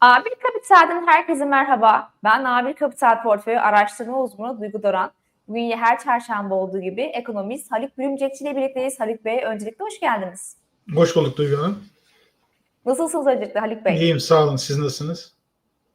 A1 Kapital'den herkese merhaba. Ben A1 Kapital Portföyü Araştırma Uzmanı Duygu Doran. Bugün her çarşamba olduğu gibi ekonomist Haluk Bürümcekçi ile birlikteyiz. Haluk Bey öncelikle hoş geldiniz. Hoş bulduk Duygu Hanım. Nasılsınız öncelikle Haluk Bey? İyiyim sağ olun. Siz nasılsınız?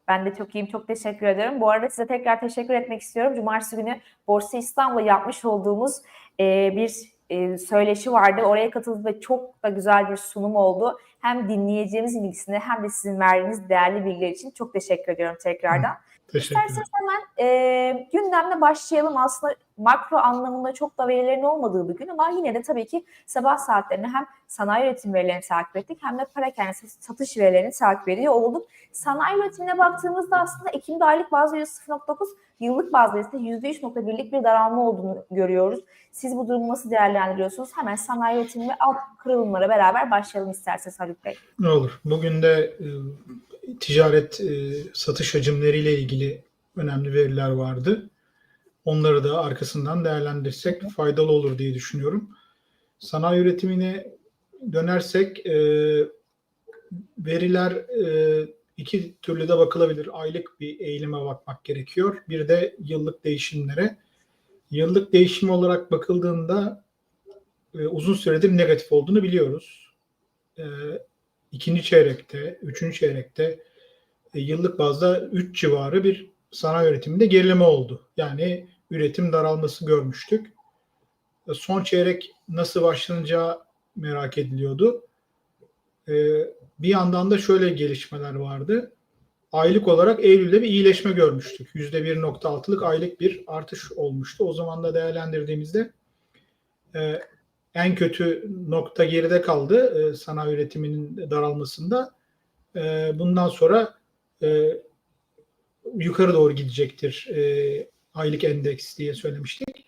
Ben de çok iyiyim. Çok teşekkür ederim. Bu arada size tekrar teşekkür etmek istiyorum. Cumartesi günü Borsa İstanbul'da yapmış olduğumuz bir e, söyleşi vardı. Oraya katıldım ve çok da güzel bir sunum oldu. Hem dinleyeceğimiz bilgisine hem de sizin verdiğiniz değerli bilgiler için çok teşekkür ediyorum tekrardan. Ederim. İsterseniz hemen e, gündemle başlayalım. Aslında makro anlamında çok da verilerin olmadığı bir gün ama yine de tabii ki sabah saatlerinde hem sanayi üretim verilerini takip ettik hem de parakende satış verilerini takip ediyor olduk. Sanayi üretimine baktığımızda aslında Ekim'de aylık bazda %0.9, yıllık bazda ise %3.1'lik bir daralma olduğunu görüyoruz. Siz bu durumu nasıl değerlendiriyorsunuz? Hemen sanayi üretimi ve alt kırılımlara beraber başlayalım isterseniz Haluk Bey. Ne olur. Bugün de e, ticaret e, satış hacimleriyle ilgili önemli veriler vardı. Onları da arkasından değerlendirsek faydalı olur diye düşünüyorum. Sanayi üretimine dönersek e, veriler e, iki türlü de bakılabilir. Aylık bir eğilime bakmak gerekiyor. Bir de yıllık değişimlere. Yıllık değişim olarak bakıldığında e, uzun süredir negatif olduğunu biliyoruz. E, ikinci çeyrekte, üçüncü çeyrekte e, yıllık bazda 3 civarı bir sanayi üretiminde gerileme oldu. Yani üretim daralması görmüştük. E, Son çeyrek nasıl başlanacağı merak ediliyordu. E, Bir yandan da şöyle gelişmeler vardı. Aylık olarak Eylül'de bir iyileşme görmüştük. %1.6'lık aylık bir artış olmuştu. O zaman da değerlendirdiğimizde e, en kötü nokta geride kaldı e, sanayi üretiminin daralmasında. E, bundan sonra e, yukarı doğru gidecektir e, aylık endeks diye söylemiştik.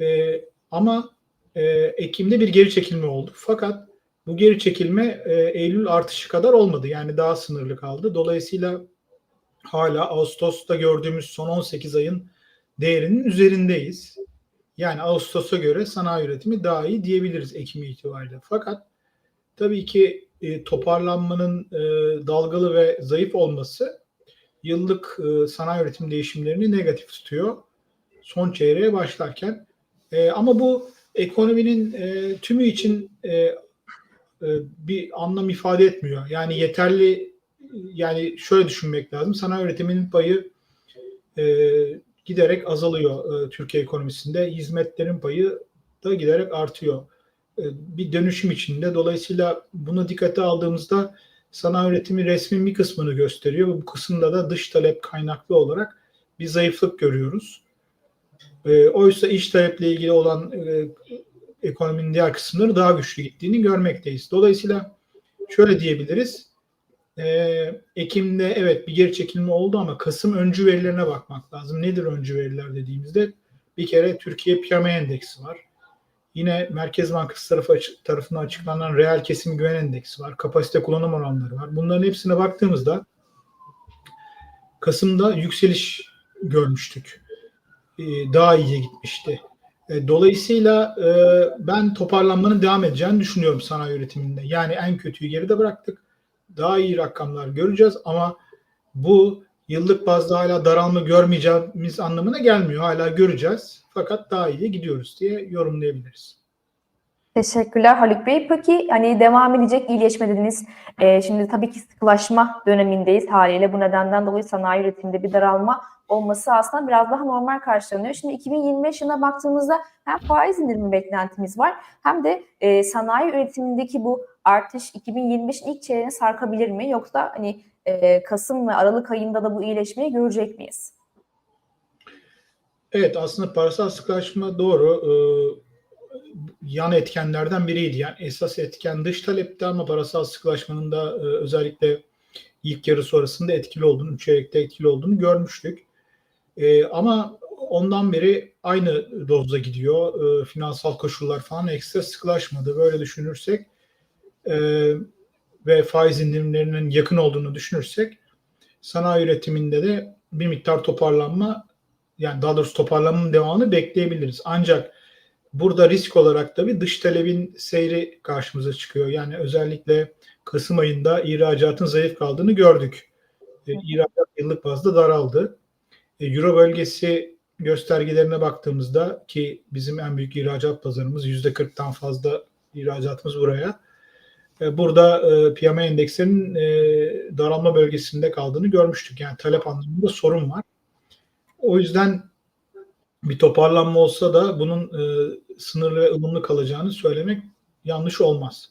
E, ama e, Ekim'de bir geri çekilme oldu. Fakat bu geri çekilme e, Eylül artışı kadar olmadı. Yani daha sınırlı kaldı. Dolayısıyla hala Ağustos'ta gördüğümüz son 18 ayın değerinin üzerindeyiz. Yani Ağustos'a göre sanayi üretimi daha iyi diyebiliriz Ekim itibariyle. Fakat tabii ki e, toparlanmanın e, dalgalı ve zayıf olması yıllık e, sanayi üretim değişimlerini negatif tutuyor son çeyreğe başlarken. E, ama bu ekonominin e, tümü için e, e, bir anlam ifade etmiyor. Yani yeterli yani şöyle düşünmek lazım. Sanayi üretiminin payı e, giderek azalıyor e, Türkiye ekonomisinde. Hizmetlerin payı da giderek artıyor. E, bir dönüşüm içinde. Dolayısıyla bunu dikkate aldığımızda sanayi üretimi resmin bir kısmını gösteriyor. Bu kısımda da dış talep kaynaklı olarak bir zayıflık görüyoruz. E, oysa iç taleple ilgili olan e, ekonominin diğer kısımları daha güçlü gittiğini görmekteyiz. Dolayısıyla şöyle diyebiliriz. E, Ekim'de evet bir geri çekilme oldu ama Kasım öncü verilerine bakmak lazım. Nedir öncü veriler dediğimizde? Bir kere Türkiye PMI endeksi var. Yine Merkez Bankası tarafı, tarafından açıklanan reel kesim güven endeksi var. Kapasite kullanım oranları var. Bunların hepsine baktığımızda Kasım'da yükseliş görmüştük. Ee, daha iyiye gitmişti. E, Dolayısıyla e, ben toparlanmanın devam edeceğini düşünüyorum sanayi üretiminde. Yani en kötüyü geride bıraktık. Daha iyi rakamlar göreceğiz ama bu yıllık bazda hala daralma görmeyeceğimiz anlamına gelmiyor. Hala göreceğiz. Fakat daha iyiye gidiyoruz diye yorumlayabiliriz. Teşekkürler Haluk Bey. Peki hani devam edecek iyileşme dediniz. Ee, şimdi tabii ki sıkılaşma dönemindeyiz haliyle. Bu nedenden dolayı sanayi üretiminde bir daralma olması aslında biraz daha normal karşılanıyor. Şimdi 2025 yılına baktığımızda hem faiz indirimi beklentimiz var hem de e, sanayi üretimindeki bu artış 2025'in ilk çeyreğine sarkabilir mi? Yoksa hani e, Kasım ve Aralık ayında da bu iyileşmeyi görecek miyiz? Evet aslında parasal sıkılaşma doğru. Ee, yan etkenlerden biriydi. Yani esas etken dış talepti ama parasal sıkılaşmanın da e, özellikle ilk yarı sonrasında etkili olduğunu, çeyrekte etkili olduğunu görmüştük. E, ama ondan beri aynı dozda gidiyor. E, finansal koşullar falan ekstra sıkılaşmadı. Böyle düşünürsek e, ve faiz indirimlerinin yakın olduğunu düşünürsek sanayi üretiminde de bir miktar toparlanma yani daha doğrusu toparlanmanın devamını bekleyebiliriz. Ancak burada risk olarak da bir dış talebin seyri karşımıza çıkıyor. Yani özellikle Kasım ayında ihracatın zayıf kaldığını gördük. E, ihracat yıllık bazda daraldı. E, Euro bölgesi göstergelerine baktığımızda ki bizim en büyük ihracat pazarımız %40'tan fazla ihracatımız buraya. Burada e, PMI endeksinin e, daralma bölgesinde kaldığını görmüştük. Yani talep anlamında sorun var. O yüzden bir toparlanma olsa da bunun e, sınırlı ve ılımlı kalacağını söylemek yanlış olmaz.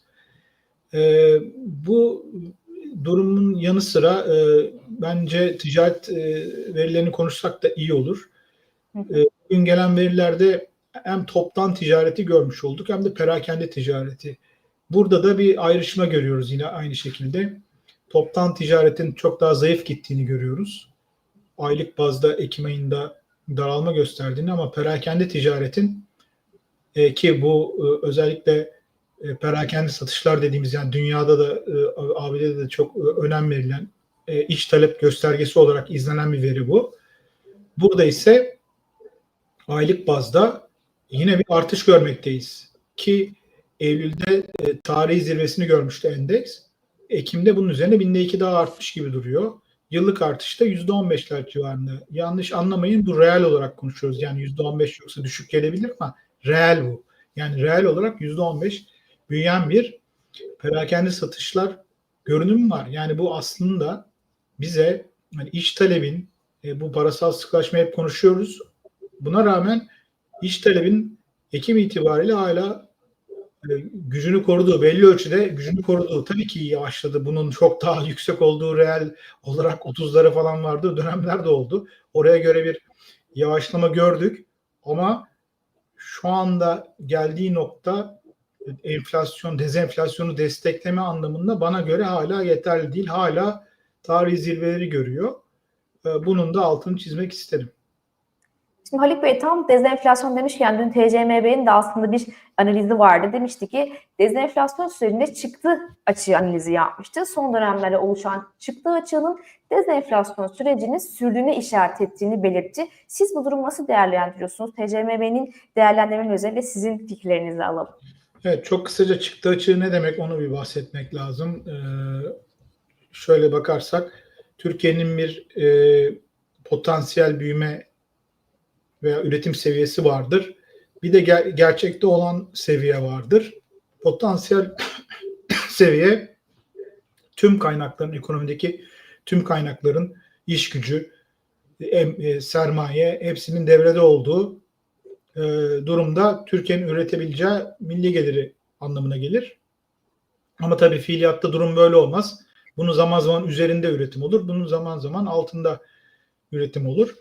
E, bu durumun yanı sıra e, bence ticaret e, verilerini konuşsak da iyi olur. E, bugün gelen verilerde hem toptan ticareti görmüş olduk hem de perakende ticareti. Burada da bir ayrışma görüyoruz yine aynı şekilde. Toptan ticaretin çok daha zayıf gittiğini görüyoruz. Aylık bazda Ekim ayında daralma gösterdiğini ama perakende ticaretin e, ki bu e, özellikle e, perakende satışlar dediğimiz yani dünyada da e, ABD'de de çok e, önem verilen e, iç talep göstergesi olarak izlenen bir veri bu. Burada ise aylık bazda yine bir artış görmekteyiz ki Eylül'de e, tarihi zirvesini görmüştü endeks. Ekim'de bunun üzerine binde iki daha artmış gibi duruyor. Yıllık artışta %15'ler civarında. Yanlış anlamayın bu reel olarak konuşuyoruz. Yani %15 yoksa düşük gelebilir ama reel bu. Yani reel olarak %15 büyüyen bir perakende satışlar görünümü var. Yani bu aslında bize hani iç talebin e, bu parasal sıklaşma hep konuşuyoruz. Buna rağmen iç talebin Ekim itibariyle hala gücünü koruduğu, belli ölçüde gücünü koruduğu tabii ki yavaşladı. Bunun çok daha yüksek olduğu reel olarak 30'lara falan vardı dönemler de oldu. Oraya göre bir yavaşlama gördük ama şu anda geldiği nokta enflasyon, dezenflasyonu destekleme anlamında bana göre hala yeterli değil. Hala tarihi zirveleri görüyor. E, Bunun da altını çizmek isterim. Şimdi Haluk Bey tam dezenflasyon demişken dün TCMB'nin de aslında bir analizi vardı. Demişti ki dezenflasyon sürecinde çıktı açığı analizi yapmıştı. Son dönemlerde oluşan çıktı açığının dezenflasyon sürecinin sürdüğüne işaret ettiğini belirtti. Siz bu durumu nasıl değerlendiriyorsunuz? TCMB'nin değerlendirmeleri üzerinde sizin fikirlerinizi alalım. Evet çok kısaca çıktı açığı ne demek onu bir bahsetmek lazım. Ee, şöyle bakarsak Türkiye'nin bir e, potansiyel büyüme veya üretim seviyesi vardır. Bir de ger- gerçekte olan seviye vardır. Potansiyel seviye tüm kaynakların ekonomideki tüm kaynakların iş gücü, em- e, sermaye hepsinin devrede olduğu e, durumda Türkiye'nin üretebileceği milli geliri anlamına gelir. Ama tabii fiiliyatta durum böyle olmaz. Bunu zaman zaman üzerinde üretim olur. Bunun zaman zaman altında üretim olur.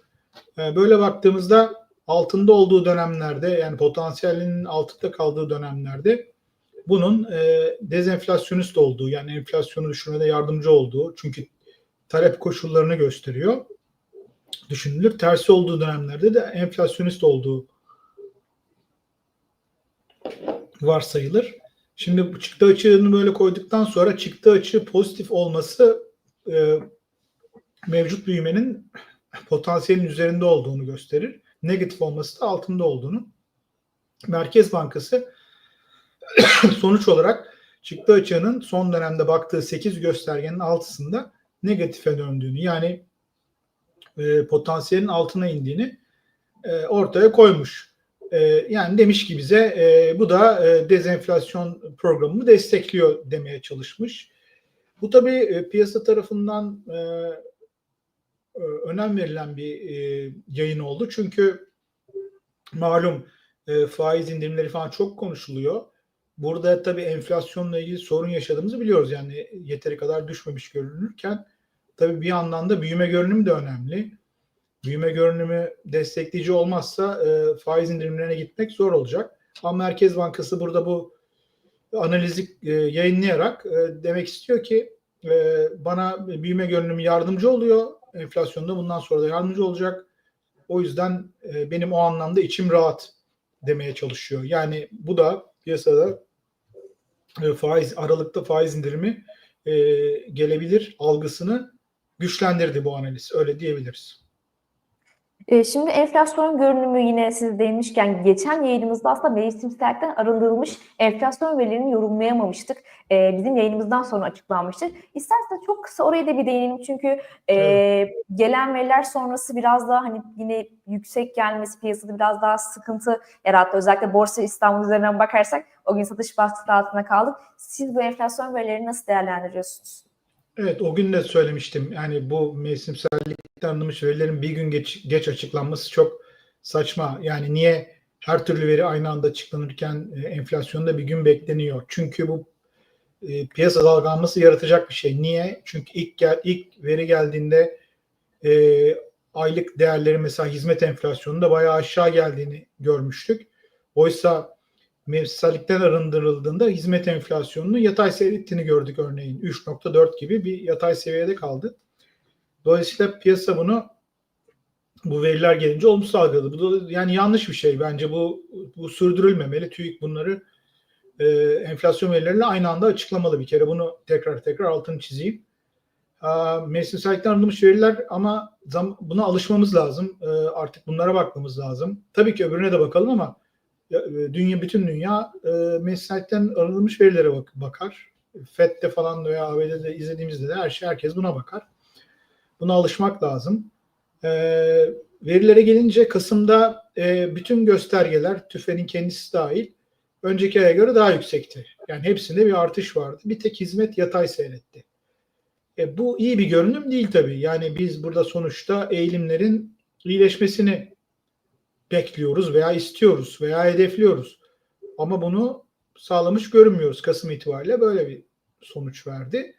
E, Böyle baktığımızda altında olduğu dönemlerde yani potansiyelinin altında kaldığı dönemlerde bunun e, dezenflasyonist olduğu yani enflasyonu düşürmede yardımcı olduğu çünkü talep koşullarını gösteriyor düşünülür. Tersi olduğu dönemlerde de enflasyonist olduğu varsayılır. Şimdi çıktı açığını böyle koyduktan sonra çıktı açığı pozitif olması e, mevcut büyümenin potansiyelin üzerinde olduğunu gösterir. Negatif olması da altında olduğunu. Merkez Bankası sonuç olarak çıktı açığının son dönemde baktığı 8 göstergenin altısında negatife döndüğünü yani e, potansiyelin altına indiğini e, ortaya koymuş. E, yani demiş ki bize e, bu da e, dezenflasyon programını destekliyor demeye çalışmış. Bu tabii e, piyasa tarafından e, önem verilen bir e, yayın oldu. Çünkü malum e, faiz indirimleri falan çok konuşuluyor. Burada tabii enflasyonla ilgili sorun yaşadığımızı biliyoruz. Yani yeteri kadar düşmemiş görünürken tabii bir yandan da büyüme görünümü de önemli. Büyüme görünümü destekleyici olmazsa e, faiz indirimlerine gitmek zor olacak. Ama Merkez Bankası burada bu analizi e, yayınlayarak e, demek istiyor ki e, bana büyüme görünümü yardımcı oluyor. Enflasyonda bundan sonra da yardımcı olacak. O yüzden e, benim o anlamda içim rahat demeye çalışıyor. Yani bu da piyasada e, faiz aralıkta faiz indirimi e, gelebilir algısını güçlendirdi bu analiz. Öyle diyebiliriz. Ee, Şimdi enflasyon görünümü yine siz değinmişken geçen yayınımızda aslında mevsimsellikten arındırılmış enflasyon verilerini yorumlayamamıştık. Ee, bizim yayınımızdan sonra açıklanmıştı. İsterseniz çok kısa oraya da bir değinelim çünkü e, Evet. gelen veriler sonrası biraz daha hani yine yüksek gelmesi piyasada biraz daha sıkıntı yarattı. Özellikle Borsa İstanbul üzerinden bakarsak o gün satış baskısı altında kaldık. Siz bu enflasyon verilerini nasıl değerlendiriyorsunuz? Evet, o gün de söylemiştim. Yani bu mevsimsellikten alınmış verilerin bir gün geç, geç açıklanması çok saçma. Yani niye her türlü veri aynı anda açıklanırken e, enflasyonda bir gün bekleniyor? Çünkü bu e, piyasa dalgalanması yaratacak bir şey. Niye? Çünkü ilk gel, ilk veri geldiğinde e, aylık değerleri mesela hizmet enflasyonunda bayağı aşağı geldiğini görmüştük. Oysa mevsimsellikten arındırıldığında hizmet enflasyonunu yatay seyrettiğini gördük örneğin. 3.4 gibi bir yatay seviyede kaldı. Dolayısıyla piyasa bunu bu veriler gelince olumsuz algıladı. Bu da yani yanlış bir şey bence bu bu sürdürülmemeli. TÜİK bunları e, enflasyon verileriyle aynı anda açıklamalı bir kere. Bunu tekrar tekrar altını çizeyim. Aa, Mevsimsellikten arındırılmış veriler ama zam, buna alışmamız lazım. E, artık bunlara bakmamız lazım. Tabii ki öbürüne de bakalım ama e, dünya bütün dünya e, mevsimsellikten arındırılmış verilere bak, bakar. FED'de falan veya ABD'de izlediğimizde de her şey herkes buna bakar. Buna alışmak lazım. E, verilere gelince Kasım'da e, bütün göstergeler TÜFE'nin kendisi dahil önceki aya göre daha yüksekti. Yani hepsinde bir artış vardı. Bir tek hizmet yatay seyretti. E, bu iyi bir görünüm değil tabii. Yani biz burada sonuçta eğilimlerin iyileşmesini bekliyoruz veya istiyoruz veya hedefliyoruz. Ama bunu sağlamış görünmüyoruz. Kasım itibariyle böyle bir sonuç verdi.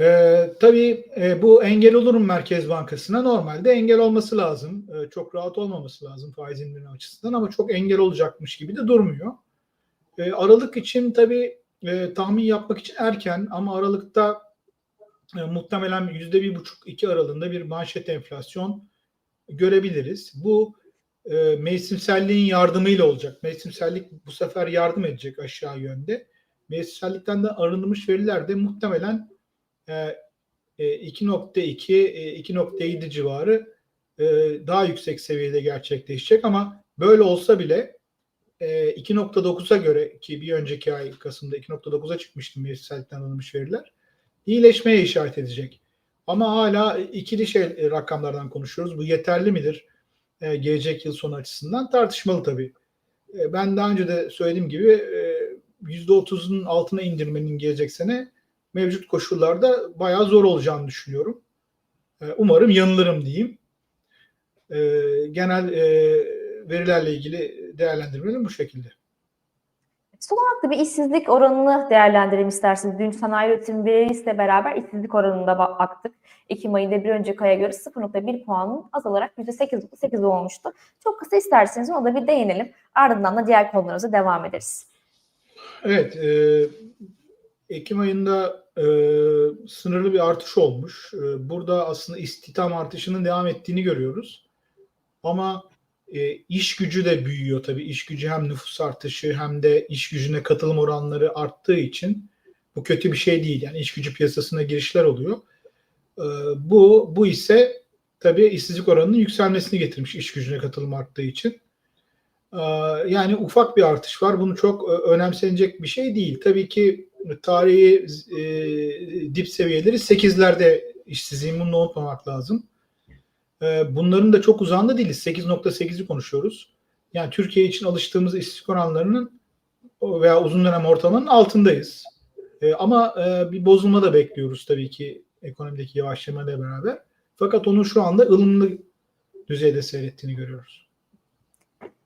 Ee, tabii e, bu engel olur mu Merkez Bankası'na? Normalde engel olması lazım. Ee, çok rahat olmaması lazım faiz indirimi açısından ama çok engel olacakmış gibi de durmuyor. Ee, Aralık için tabii e, tahmin yapmak için erken ama Aralık'ta e, muhtemelen yüzde bir buçuk iki aralığında bir manşet enflasyon görebiliriz. Bu e, mevsimselliğin yardımıyla olacak. Mevsimsellik bu sefer yardım edecek aşağı yönde. Mevsimsellikten de arınmış veriler de muhtemelen e, e, 2.2 e, 2.7 civarı e, daha yüksek seviyede gerçekleşecek ama böyle olsa bile e, 2.9'a göre ki bir önceki ay Kasım'da 2.9'a çıkmıştı mevsimsellikten alınmış veriler iyileşmeye işaret edecek. Ama hala ikili şey e, rakamlardan konuşuyoruz. Bu yeterli midir? E, gelecek yıl sonu açısından tartışmalı tabii. E, ben daha önce de söylediğim gibi e, %30'un altına indirmenin gelecek sene mevcut koşullarda bayağı zor olacağını düşünüyorum. E, umarım yanılırım diyeyim. E, genel e, verilerle ilgili değerlendirmelerim bu şekilde. Son olarak da bir işsizlik oranını değerlendirelim isterseniz. Dün sanayi üretim verisiyle beraber işsizlik oranında baktık. Ekim ayında bir önceki aya göre 0.1 puanın azalarak %8.8 olmuştu. Çok kısa isterseniz ona da bir değinelim. Ardından da diğer konularımıza devam ederiz. Evet, e, Ekim ayında e, sınırlı bir artış olmuş. E, burada aslında istihdam artışının devam ettiğini görüyoruz. Ama e, iş gücü de büyüyor tabii. İş gücü hem nüfus artışı hem de iş gücüne katılım oranları arttığı için bu kötü bir şey değil. Yani iş gücü piyasasına girişler oluyor. E, bu bu ise tabii işsizlik oranının yükselmesini getirmiş iş gücüne katılım arttığı için. E, yani ufak bir artış var. Bunu çok e, önemsenecek bir şey değil. Tabii ki tarihi e, dip seviyeleri 8'lerde işsizliğin bunu unutmamak lazım. E, bunların da çok uzağında değiliz. 8.8'i konuşuyoruz. Yani Türkiye için alıştığımız işsizlik oranlarının veya uzun dönem ortalamanın altındayız. E, ama e, bir bozulma da bekliyoruz tabii ki ekonomideki yavaşlamayla beraber. Fakat onun şu anda ılımlı düzeyde seyrettiğini görüyoruz.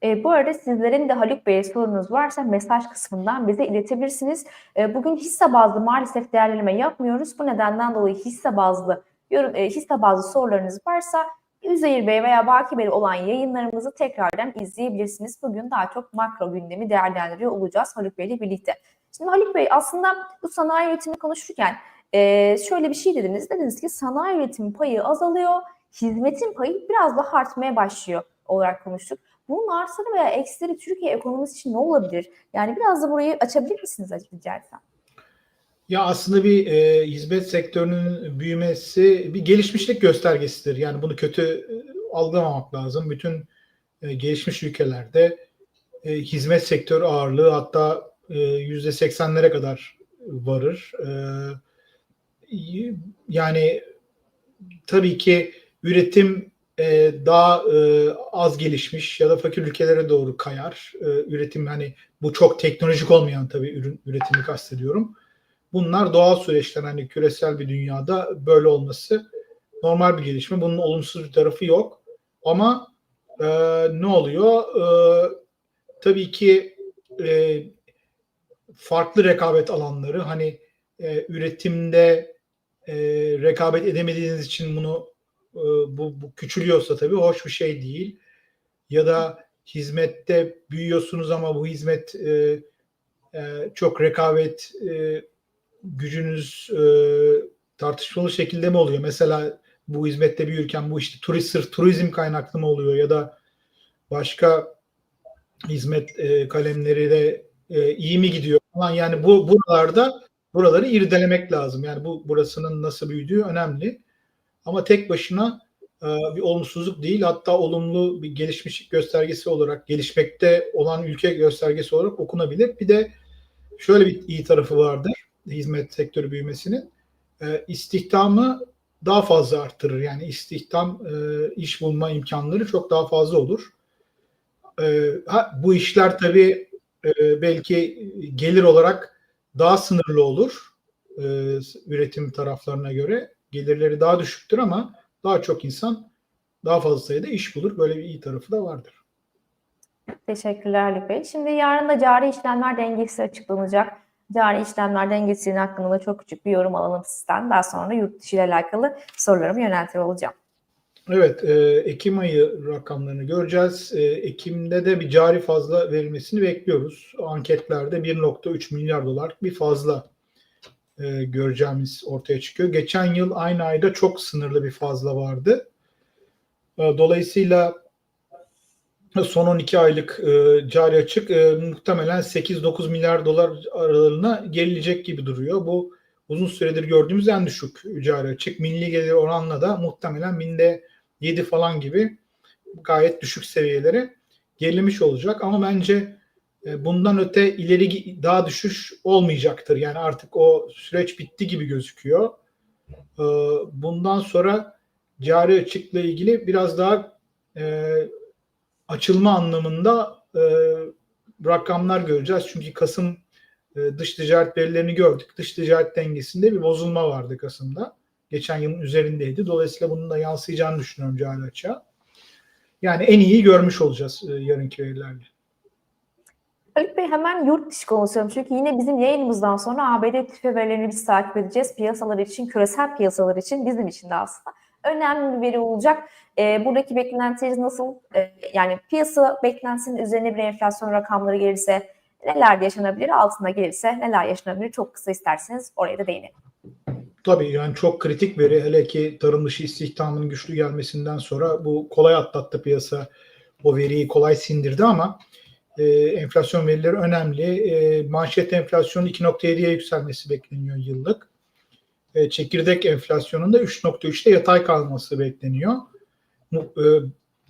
E, bu arada sizlerin de Haluk Bey'e sorunuz varsa mesaj kısmından bize iletebilirsiniz. E, bugün hisse bazlı maalesef değerlendirme yapmıyoruz. Bu nedenden dolayı hisse bazlı yorum, e, hisse bazlı sorularınız varsa Üzeyir Bey veya Baki Bey olan yayınlarımızı tekrardan izleyebilirsiniz. Bugün daha çok makro gündemi değerlendiriyor olacağız Haluk Bey ile birlikte. Şimdi Haluk Bey aslında bu sanayi üretimi konuşurken şöyle bir şey dediniz. Dediniz ki sanayi üretimi payı azalıyor, hizmetin payı biraz daha artmaya başlıyor olarak konuştuk. Bunun artıları veya eksileri Türkiye ekonomisi için ne olabilir? Yani biraz da burayı açabilir misiniz rica etsem? Ya aslında bir e, hizmet sektörünün büyümesi bir gelişmişlik göstergesidir. Yani bunu kötü algılamamak lazım. Bütün e, gelişmiş ülkelerde e, hizmet sektörü ağırlığı hatta e, yüzde seksenlere kadar varır. E, yani tabii ki üretim e, daha e, az gelişmiş ya da fakir ülkelere doğru kayar. E, üretim hani bu çok teknolojik olmayan tabii ürün üretimi kastediyorum. Bunlar doğal süreçler hani küresel bir dünyada böyle olması normal bir gelişme. Bunun olumsuz bir tarafı yok. Ama e, ne oluyor? E, tabii ki e, farklı rekabet alanları hani e, üretimde e, rekabet edemediğiniz için bunu e, bu, bu küçülüyorsa tabii hoş bir şey değil. Ya da hizmette büyüyorsunuz ama bu hizmet e, e, çok rekabet e, gücünüz e, tartışmalı şekilde mi oluyor? Mesela bu hizmette büyürken bu işte turist sırf turizm kaynaklı mı oluyor ya da başka hizmet e, kalemleri de e, iyi mi gidiyor falan yani bu buralarda buraları irdelemek lazım. Yani bu burasının nasıl büyüdüğü önemli. Ama tek başına e, bir olumsuzluk değil hatta olumlu bir gelişmiş göstergesi olarak gelişmekte olan ülke göstergesi olarak okunabilir. Bir de şöyle bir iyi tarafı vardır hizmet sektörü büyümesinin. E, istihdamı daha fazla arttırır. Yani istihdam, e, iş bulma imkanları çok daha fazla olur. E, ha, bu işler tabii e, belki gelir olarak daha sınırlı olur e, üretim taraflarına göre. Gelirleri daha düşüktür ama daha çok insan daha fazla sayıda iş bulur. Böyle bir iyi tarafı da vardır. Teşekkürler Bey. Şimdi yarın da cari işlemler dengesi açıklanacak. Cari işlemler dengesinin hakkında da çok küçük bir yorum alalım sizden. Daha sonra yurt dışı ile alakalı sorularımı yöneltiyor olacağım. Evet, e, Ekim ayı rakamlarını göreceğiz. E, Ekim'de de bir cari fazla verilmesini bekliyoruz. Anketlerde 1.3 milyar dolar bir fazla e, göreceğimiz ortaya çıkıyor. Geçen yıl aynı ayda çok sınırlı bir fazla vardı. E, dolayısıyla son 12 aylık e, cari açık e, muhtemelen 8-9 milyar dolar aralığına gerilecek gibi duruyor. Bu uzun süredir gördüğümüz en düşük cari açık. Milli gelir oranla da muhtemelen binde 7 falan gibi gayet düşük seviyelere gerilemiş olacak. Ama bence e, bundan öte ileri daha düşüş olmayacaktır. Yani artık o süreç bitti gibi gözüküyor. E, bundan sonra cari açıkla ilgili biraz daha e, açılma anlamında e, rakamlar göreceğiz. Çünkü Kasım e, dış ticaret verilerini gördük. Dış ticaret dengesinde bir bozulma vardı Kasım'da. Geçen yılın üzerindeydi. Dolayısıyla bunun da yansıyacağını düşünüyorum cari açığa. Yani en iyi görmüş olacağız e, yarınki verilerle. Haluk Bey hemen yurt dışı konuşalım. Çünkü yine bizim yayınımızdan sonra ABD tüfe verilerini biz takip edeceğiz. Piyasalar için, küresel piyasalar için, bizim için de aslında önemli bir veri olacak. E, buradaki beklentiniz nasıl? E, yani piyasa beklentisinin üzerine bir enflasyon rakamları gelirse neler yaşanabilir? Altında gelirse neler yaşanabilir? Çok kısa isterseniz oraya da değinelim. Tabii yani çok kritik veri. Hele ki tarım dışı istihdamın güçlü gelmesinden sonra bu kolay atlattı piyasa. O veriyi kolay sindirdi ama e, enflasyon verileri önemli. E, manşet enflasyonu 2.7'ye yükselmesi bekleniyor yıllık. E, çekirdek enflasyonun da 3.3'te yatay kalması bekleniyor. E,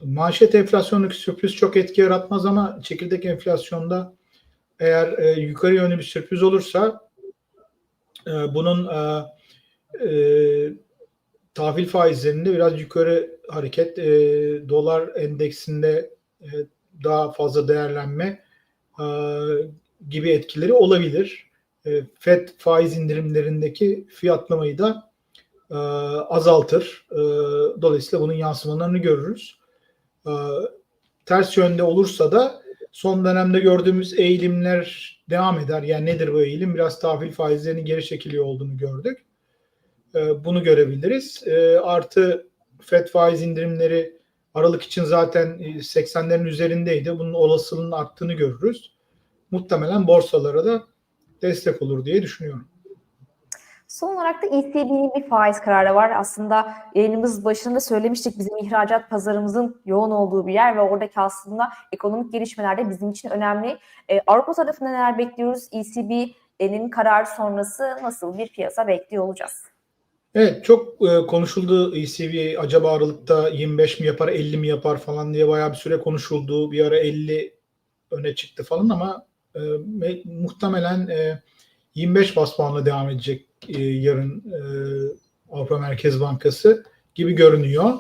manşet enflasyondaki sürpriz çok etki yaratmaz ama çekirdek enflasyonda eğer e, yukarı yönlü bir sürpriz olursa e, bunun e, tahvil faizlerinde biraz yukarı hareket, dolar endeksinde daha fazla değerlenme gibi etkileri olabilir. E, FED faiz indirimlerindeki fiyatlamayı da e, azaltır. E, dolayısıyla bunun yansımalarını görürüz. E, ters yönde olursa da son dönemde gördüğümüz eğilimler devam eder. Yani nedir bu eğilim? Biraz tahvil faizlerinin geri çekiliyor olduğunu gördük. E, bunu görebiliriz. E, artı FED faiz indirimleri Aralık için zaten 80'lerin üzerindeydi. Bunun olasılığının arttığını görürüz. Muhtemelen borsalara da destek olur diye düşünüyorum. Son olarak da ECB'nin bir faiz kararı var. Aslında yayınımız başında söylemiştik bizim ihracat pazarımızın yoğun olduğu bir yer ve oradaki aslında ekonomik gelişmeler de bizim için önemli. Ee, Avrupa tarafında neler bekliyoruz? ECB'nin kararı sonrası nasıl bir piyasa bekliyor olacağız? Evet çok e, konuşuldu ECB acaba Aralık'ta 25 mi yapar 50 mi yapar falan diye bayağı bir süre konuşuldu. Bir ara 50 öne çıktı falan ama e, me- muhtemelen e, 25 bas puanla devam edecek e, yarın e, Avrupa Merkez Bankası gibi görünüyor.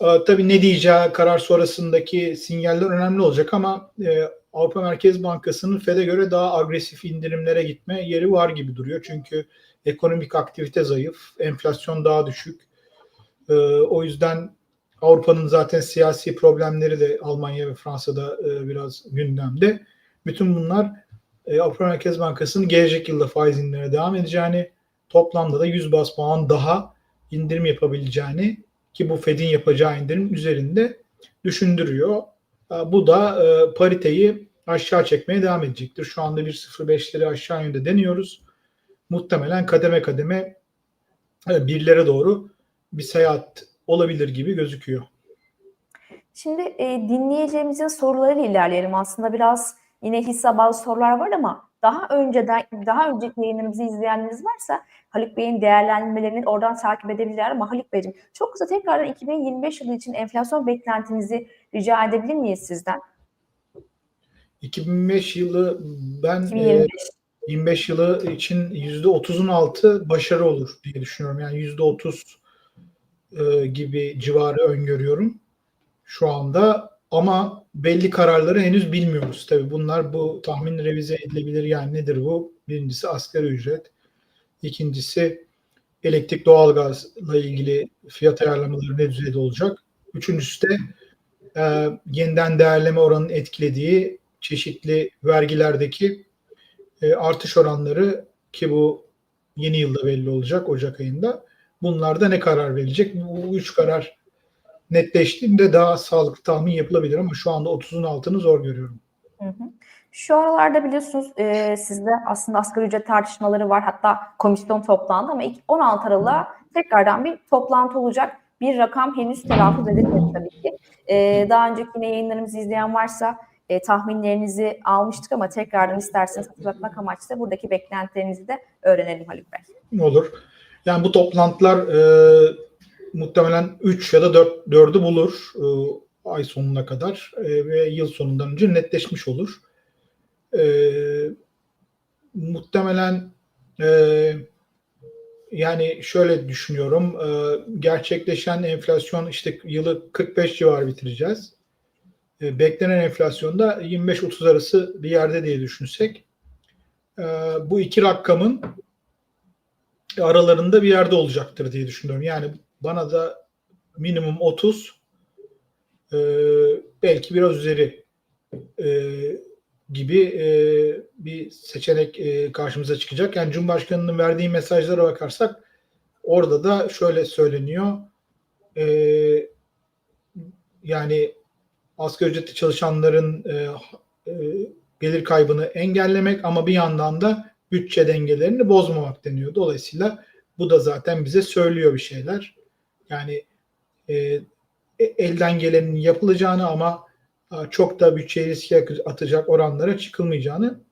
E, tabii ne diyeceği karar sonrasındaki sinyaller önemli olacak ama e, Avrupa Merkez Bankası'nın FED'e göre daha agresif indirimlere gitme yeri var gibi duruyor. Çünkü ekonomik aktivite zayıf, enflasyon daha düşük. Ee, o yüzden Avrupa'nın zaten siyasi problemleri de Almanya ve Fransa'da e, biraz gündemde. Bütün bunlar e, Avrupa Merkez Bankası'nın gelecek yılda faiz indirimine devam edeceğini, toplamda da 100 bas puan daha indirim yapabileceğini ki bu Fed'in yapacağı indirim üzerinde düşündürüyor. E, Bu da e, pariteyi aşağı çekmeye devam edecektir. Şu anda 1.05'leri aşağı yönde deniyoruz muhtemelen kademe kademe e, birlere doğru bir seyahat olabilir gibi gözüküyor. Şimdi e, dinleyeceğimizin sorularıyla ilerleyelim. Aslında biraz yine hisse bazı sorular var ama daha önceden daha önceki yayınlarımızı izleyenleriniz varsa Haluk Bey'in değerlendirmelerini oradan takip edebilirler ama Haluk Beyciğim çok kısa tekrardan 2025 yılı için enflasyon beklentinizi rica edebilir miyiz sizden? 2005 yılı ben e, 2025. 25 yılı için %30'un altı başarı olur diye düşünüyorum. Yani %30 e, gibi civarı öngörüyorum şu anda ama belli kararları henüz bilmiyoruz. Tabii bunlar bu tahmin revize edilebilir. Yani nedir bu? Birincisi asgari ücret. İkincisi elektrik doğalgazla ilgili fiyat ayarlamaları ne düzeyde olacak? Üçüncüsü de e, yeniden değerleme oranının etkilediği çeşitli vergilerdeki e, artış oranları ki bu yeni yılda belli olacak Ocak ayında. Bunlarda ne karar verecek? Bu üç karar netleştiğinde daha sağlıklı tahmin yapılabilir ama şu anda 30'un altını zor görüyorum. Hı hı. Şu aralarda biliyorsunuz e, sizde aslında asgari ücret tartışmaları var. Hatta komisyon toplandı ama ilk 16 Aralık'a tekrardan bir toplantı olacak. Bir rakam henüz telaffuz edilmedi tabii ki. E, daha önceki yine yayınlarımızı izleyen varsa e, tahminlerinizi almıştık ama tekrardan isterseniz hatırlatmak amaçlı buradaki beklentilerinizi de öğrenelim Haluk Bey. Olur. Yani bu toplantılar e, muhtemelen 3 ya da 4 4'ü bulur e, ay sonuna kadar e, ve yıl sonundan önce netleşmiş olur. E, muhtemelen e, yani şöyle düşünüyorum. e, gerçekleşen enflasyon işte yılı 45 civarı bitireceğiz. E, beklenen enflasyonda 25-30 arası bir yerde diye düşünsek e, bu iki rakamın aralarında bir yerde olacaktır diye düşünüyorum. Yani bana da minimum 30 e, belki biraz üzeri e, gibi e, bir seçenek e, karşımıza çıkacak. Yani Cumhurbaşkanı'nın verdiği mesajlara bakarsak orada da şöyle söyleniyor. E, yani asgari ücretli çalışanların e, e, gelir kaybını engellemek ama bir yandan da bütçe dengelerini bozmamak deniyor. Dolayısıyla bu da zaten bize söylüyor bir şeyler. Yani e, e, elden gelenin yapılacağını ama çok da bütçeyi riske atacak oranlara çıkılmayacağının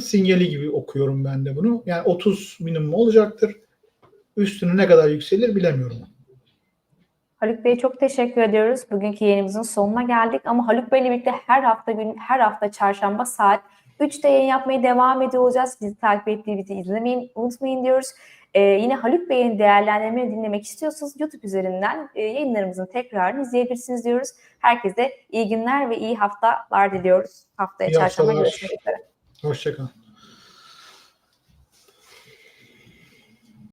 sinyali gibi okuyorum ben de bunu. Yani 30 minimum olacaktır. Üstünü ne kadar yükselir bilemiyorum. Haluk Bey çok teşekkür ediyoruz. Bugünkü yayınımızın sonuna geldik ama Haluk Bey'le birlikte her hafta gün her hafta çarşamba saat 3'te yayın yapmaya devam ediyor olacağız. Bizi takip ettiği bizi izlemeyin, unutmayın diyoruz. Ee, yine Haluk Bey'in değerlendirmelerini dinlemek istiyorsanız YouTube üzerinden e, yayınlarımızın tekrarını izleyebilirsiniz diyoruz. Herkese iyi günler ve iyi haftalar diliyoruz. Haftaya İyi çarşamba haftalar. görüşmek üzere. Hoşçakalın.